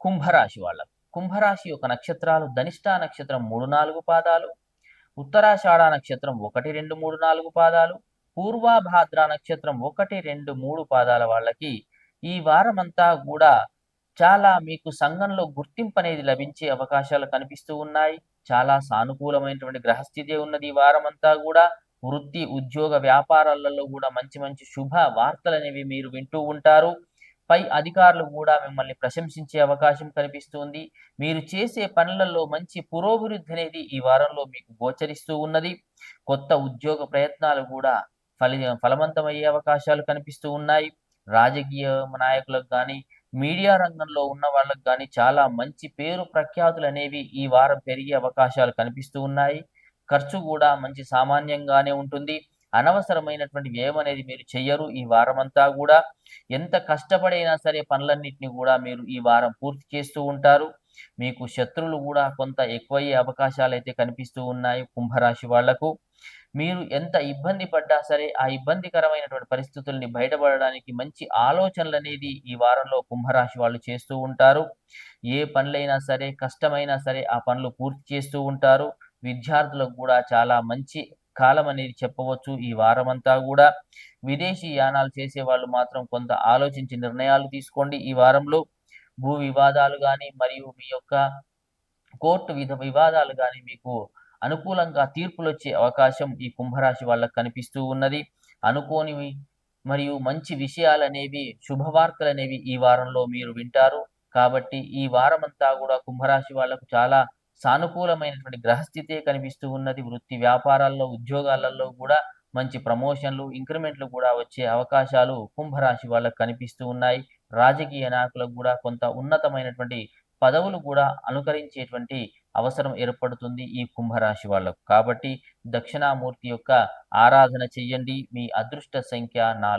కుంభరాశి వాళ్ళకు కుంభరాశి యొక్క నక్షత్రాలు ధనిష్ట నక్షత్రం మూడు నాలుగు పాదాలు ఉత్తరాషాఢ నక్షత్రం ఒకటి రెండు మూడు నాలుగు పాదాలు పూర్వాభాద్ర నక్షత్రం ఒకటి రెండు మూడు పాదాల వాళ్ళకి ఈ వారమంతా కూడా చాలా మీకు సంఘంలో గుర్తింపు అనేది లభించే అవకాశాలు కనిపిస్తూ ఉన్నాయి. చాలా సానుకూలమైనటువంటి గ్రహస్థితి ఉన్నది ఈ వారమంతా కూడా. వృత్తి ఉద్యోగ వ్యాపారాలలో కూడా మంచి మంచి శుభ వార్తలు అనేవి మీరు వింటూ ఉంటారు. పై అధికారులు కూడా మిమ్మల్ని ప్రశంసించే అవకాశం కనిపిస్తుంది. మీరు చేసే పనులలో మంచి పురోభివృద్ధి అనేది ఈ వారంలో మీకు గోచరిస్తూ ఉన్నది. కొత్త ఉద్యోగ ప్రయత్నాలు కూడా ఫలి ఫలవంతమయ్యే అవకాశాలు కనిపిస్తూ ఉన్నాయి. రాజకీయ నాయకులకు కానీ మీడియా రంగంలో ఉన్న వాళ్ళకు కానీ చాలా మంచి పేరు ప్రఖ్యాతులు అనేవి ఈ వారం పెరిగే అవకాశాలు కనిపిస్తూ ఉన్నాయి. ఖర్చు కూడా మంచి సామాన్యంగానే ఉంటుంది. అనవసరమైనటువంటి వ్యయం అనేది మీరు చెయ్యరు. ఈ వారం అంతా కూడా ఎంత కష్టపడైనా సరే పనులన్నింటినీ కూడా మీరు ఈ వారం పూర్తి చేస్తూ ఉంటారు. మీకు శత్రువులు కూడా కొంత ఎక్కువయ్యే అవకాశాలు అయితే కనిపిస్తూ ఉన్నాయి కుంభరాశి వాళ్ళకు. మీరు ఎంత ఇబ్బంది పడ్డా సరే ఆ ఇబ్బందికరమైనటువంటి పరిస్థితుల్ని బయటపడడానికి మంచి ఆలోచనలు అనేది ఈ వారంలో కుంభరాశి వాళ్ళు చేస్తూ ఉంటారు. ఏ పనులైనా సరే కష్టమైనా సరే ఆ పనులు పూర్తి చేస్తూ ఉంటారు. విద్యార్థులకు కూడా చాలా మంచి కాలం అనేది చెప్పవచ్చు. ఈ వారమంతా కూడా విదేశీ యానాలు చేసే వాళ్ళు మాత్రం కొంత ఆలోచించి నిర్ణయాలు తీసుకోండి. ఈ వారంలో భూ వివాదాలు కానీ మరియు మీ యొక్క కోర్టు విధ వివాదాలు కానీ మీకు అనుకూలంగా తీర్పులు వచ్చే అవకాశం ఈ కుంభరాశి వాళ్ళకు కనిపిస్తూ ఉన్నది. అనుకోనివి మరియు మంచి విషయాలు అనేవి శుభవార్తలు అనేవి ఈ వారంలో మీరు వింటారు. కాబట్టి ఈ వారమంతా కూడా కుంభరాశి వాళ్ళకు చాలా సానుకూలమైనటువంటి గ్రహస్థితే కనిపిస్తూ ఉన్నది. వృత్తి వ్యాపారాల్లో ఉద్యోగాలలో కూడా మంచి ప్రమోషన్లు ఇంక్రిమెంట్లు కూడా వచ్చే అవకాశాలు కుంభరాశి వాళ్ళకు కనిపిస్తూ ఉన్నాయి. రాజకీయ నాయకులకు కూడా కొంత ఉన్నతమైనటువంటి పదవులు కూడా అనుకరించేటువంటి అవసరం ఏర్పడుతుంది ఈ కుంభరాశి వాళ్ళకు. కాబట్టి దక్షిణామూర్తి యొక్క ఆరాధన చెయ్యండి. మీ అదృష్ట సంఖ్య నాలుగు.